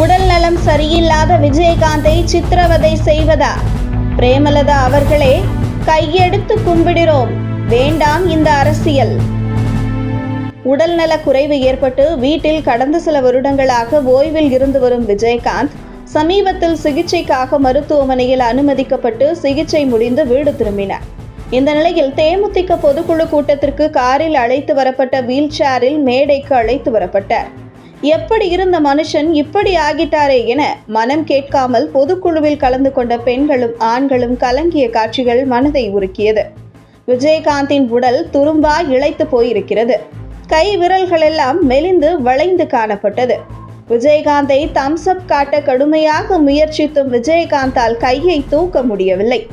உடல் நலம் சரியில்லாத விஜயகாந்தை சித்திரவதை செய்வதா? பிரேமலதா அவர்களே கையெடுத்து கும்பிடுறோம். வேண்டாம் இந்த அரசியல். உடல்நல குறைவு ஏற்பட்டு வீட்டில் கடந்த சில வருடங்களாக ஓய்வில் இருந்து வரும் விஜயகாந்த் சமீபத்தில் சிகிச்சைக்காக மருத்துவமனையில் அனுமதிக்கப்பட்டு சிகிச்சை முடிந்து வீடு திரும்பினார். இந்த நிலையில் தேமுதிக பொதுக்குழு கூட்டத்திற்கு காரில் அழைத்து வரப்பட்ட வீல் சேரில் மேடைக்கு அழைத்து வரப்பட்டார். எப்படி இருந்த மனுஷன் இப்படி ஆகிட்டாரே என மனம் கேட்காமல் பொதுக்குழுவில் கலந்து கொண்ட பெண்களும் ஆண்களும் கலங்கிய காட்சிகள் மனதை உருக்கியது. விஜயகாந்தின் உடல் துரும்பா இழைத்து போயிருக்கிறது. கை விரல்களெல்லாம் மெலிந்து வளைந்து காணப்பட்டது. விஜயகாந்தை தம்ஸ்அப் காட்ட கடுமையாக முயற்சித்தும் விஜயகாந்தால் கையை தூக்க முடியவில்லை.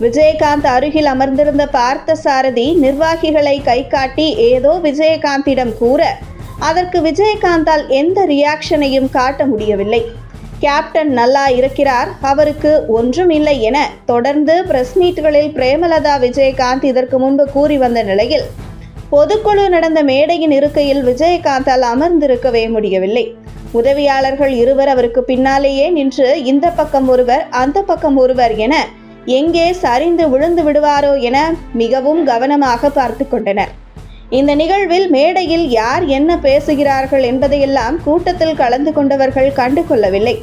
விஜயகாந்த் அருகில் அமர்ந்திருந்த பார்த்த சாரதி நிர்வாகிகளை கை காட்டி ஏதோ விஜயகாந்திடம் கூற அதற்கு விஜயகாந்தால் எந்த ரியாக்ஷனையும் காட்ட முடியவில்லை. கேப்டன் நல்லா இருக்கிறார் அவருக்கு ஒன்றும் இல்லை என தொடர்ந்து பிரஸ் மீட்களில் பிரேமலதா விஜயகாந்த் இதற்கு முன்பு கூறி வந்த நிலையில் பொதுக்குழு நடந்த மேடையின் இருக்கையில் விஜயகாந்தால் அமர்ந்திருக்கவே முடியவில்லை. உதவியாளர்கள் இருவர் அவருக்கு பின்னாலேயே நின்று இந்த பக்கம் ஒருவர் அந்த பக்கம் ஒருவர் என எங்கே சரிந்து விழுந்து விடுவாரோ என மிகவும் கவனமாக பார்த்து கொண்டனர். இந்த நிகழ்வில் மேடையில் யார் என்ன பேசுகிறார்கள் என்பதையெல்லாம் கூட்டத்தில் கலந்து கொண்டவர்கள் கண்டு கொள்ளவில்லை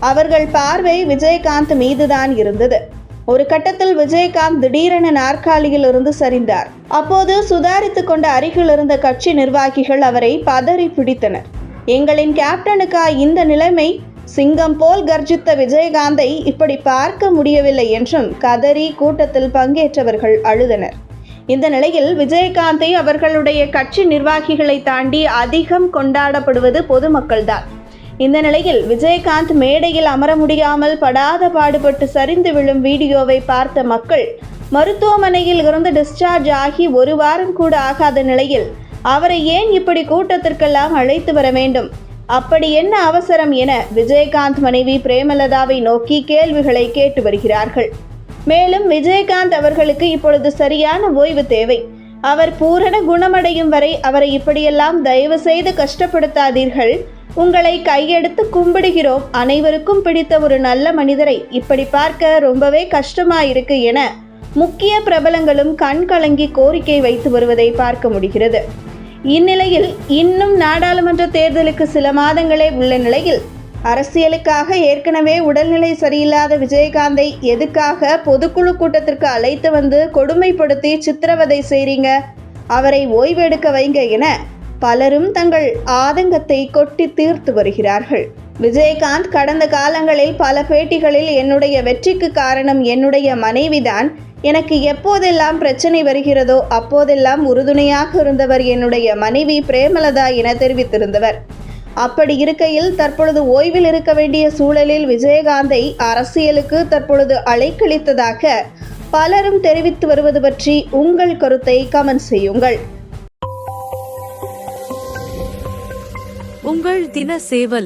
அவர்கள் பார்வை விஜயகாந்த் மீதுதான் இருந்தது. ஒரு கட்டத்தில் விஜயகாந்த் திடீரென நாற்காலியில் இருந்து சரிந்தார். அப்போது சுதாரித்து கொண்ட அருகில் இருந்த கட்சி நிர்வாகிகள் அவரை பதறி பிடித்தனர். எங்களின் கேப்டனுக்கா இந்த நிலைமை? சிங்கம் போல் கர்ஜித்த விஜயகாந்தை இப்படி பார்க்க முடியவில்லை என்றும் கதறி கூட்டத்தில் பங்கேற்றவர்கள் அழுதனர். இந்த நிலையில் விஜயகாந்தை அவர்களுடைய கட்சி நிர்வாகிகளை தாண்டி அதிகம் கொண்டாடப்படுவது பொதுமக்கள்தான். இந்த நிலையில் விஜயகாந்த் மேடையில் அமர முடியாமல் படாத பாடுபட்டு சரிந்து விழும் வீடியோவை பார்த்த மக்கள் மருத்துவமனையில் இருந்து டிஸ்சார்ஜ் ஆகி ஒரு வாரம் கூட ஆகாத நிலையில் அவரை ஏன் இப்படி கூட்டத்திற்கெல்லாம் அழைத்து வர வேண்டும்? அப்படி என்ன அவசரம் என விஜயகாந்த் மனைவி பிரேமலதாவை நோக்கி கேள்விகளை கேட்டு வருகிறார்கள். மேலும் விஜயகாந்த் அவர்களுக்கு இப்பொழுது சரியான ஓய்வு தேவை. அவர் பூரண குணமடையும் வரை அவரை இப்படியெல்லாம் தயவு செய்து கஷ்டப்படுத்தாதீர்கள். உங்களை கையெடுத்து கும்பிடுகிறோம். அனைவருக்கும் பிடித்த ஒரு நல்ல மனிதரை இப்படி பார்க்க ரொம்பவே கஷ்டமாயிருக்கு என முக்கிய பிரபலங்களும் கண் கலங்கி கோரிக்கை வைத்து வருவதை பார்க்க முடிகிறது. இந்நிலையில் இன்னும் நாடாளுமன்ற தேர்தலுக்கு சில மாதங்களே உள்ள நிலையில் அரசியலுக்காக ஏற்கனவே உடல்நிலை சரியில்லாத விஜயகாந்தை எதுக்காக பொதுக்குழு கூட்டத்திற்கு அழைத்து வந்து கொடுமைப்படுத்தி சித்திரவதை செய்றீங்க? அவரை ஓய்வெடுக்க வைங்க என பலரும் தங்கள் ஆதங்கத்தை கொட்டி தீர்த்து வருகிறார்கள். விஜயகாந்த் கடந்த காலங்களில் பல பேட்டிகளில் என்னுடைய வெற்றிக்கு காரணம் என்னுடைய மனைவிதான். எனக்கு எப்போதெல்லாம் பிரச்சனை வருகிறதோ அப்போதெல்லாம் உறுதுணையாக இருந்தவர் என்னுடைய மனைவி பிரேமலதா என தெரிவித்திருந்தவர். அப்படி இருக்கையில் தற்பொழுது ஓய்வில் இருக்க வேண்டிய சூழலில் விஜயகாந்தை அரசியலுக்கு தற்பொழுது அலைக்கழித்ததாக பலரும் தெரிவித்து வருவது பற்றி உங்கள் கருத்தை கமெண்ட் செய்யுங்கள். உங்கள் தின சேவல்